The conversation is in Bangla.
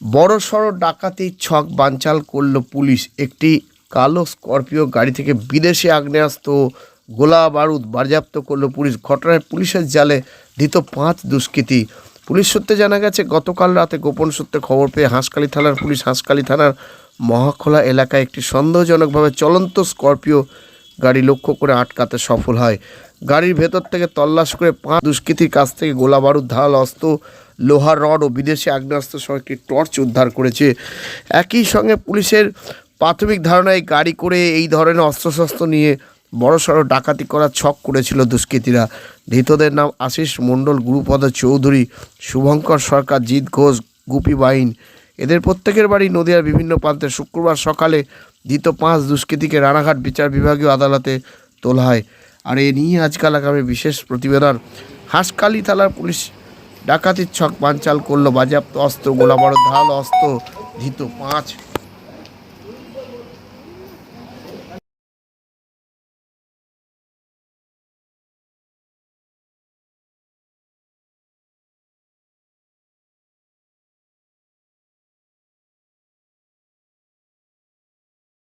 বড় সড় ডাকাতির ছক বানচাল করল পুলিশ। একটি কালো স্করপিও গাড়ি থেকে বিদেশি আগ্নেয়াস্ত্র ও গোলা বারুদ বাজেয়াপ্ত করল পুলিশ। ঘটনায় পুলিশের জালে ধৃত পাঁচ দুষ্কৃতী। পুলিশ সূত্রে জানা গেছে, গতকাল রাতে গোপন সূত্রে খবর পেয়ে হাঁসকালি থানার পুলিশ হাঁসখালি থানার মহাখোলা এলাকায় একটি সন্দেহজনকভাবে চলন্ত স্করপিও গাড়ি লক্ষ্য করে আটকাতে সফল হয়। গাড়ির ভেতর থেকে তল্লাশ করে পাঁচ দুষ্কৃতীর কাছ থেকে গোলা বারুদ, ধারাল অস্ত্র লোহার রড ও বিদেশি আগ্নেয়াস্ত্র সহ একটি টর্চ উদ্ধার করেছে। একই সঙ্গে পুলিশের প্রাথমিক ধারণায় গাড়ি করে এই ধরনের অস্ত্রশস্ত্র নিয়ে বড়সড় ডাকাতি করার ছক করেছিল দুষ্কৃতীরা। ধৃতদের নাম আশিস মণ্ডল, গুরুপদ চৌধুরী, শুভঙ্কর সরকার, জিৎ ঘোষ, গুপি বাইন। এদের প্রত্যেকের বাড়ি নদিয়ার বিভিন্ন প্রান্তে শুক্রবার সকালে ধৃত পাঁচ দুষ্কৃতীকে রানাঘাট বিচার বিভাগীয় আদালতে তোলা হয়। আর এ নিয়ে আজকাল আগামী বিশেষ প্রতিবেদন। হাঁসকালি থানার পুলিশ ডাকাতির ছক পাঞ্চাল করল বাজাপ্ত অস্ত্র গোলাবারুদ ধাল অস্ত্র ধৃত পাঁচ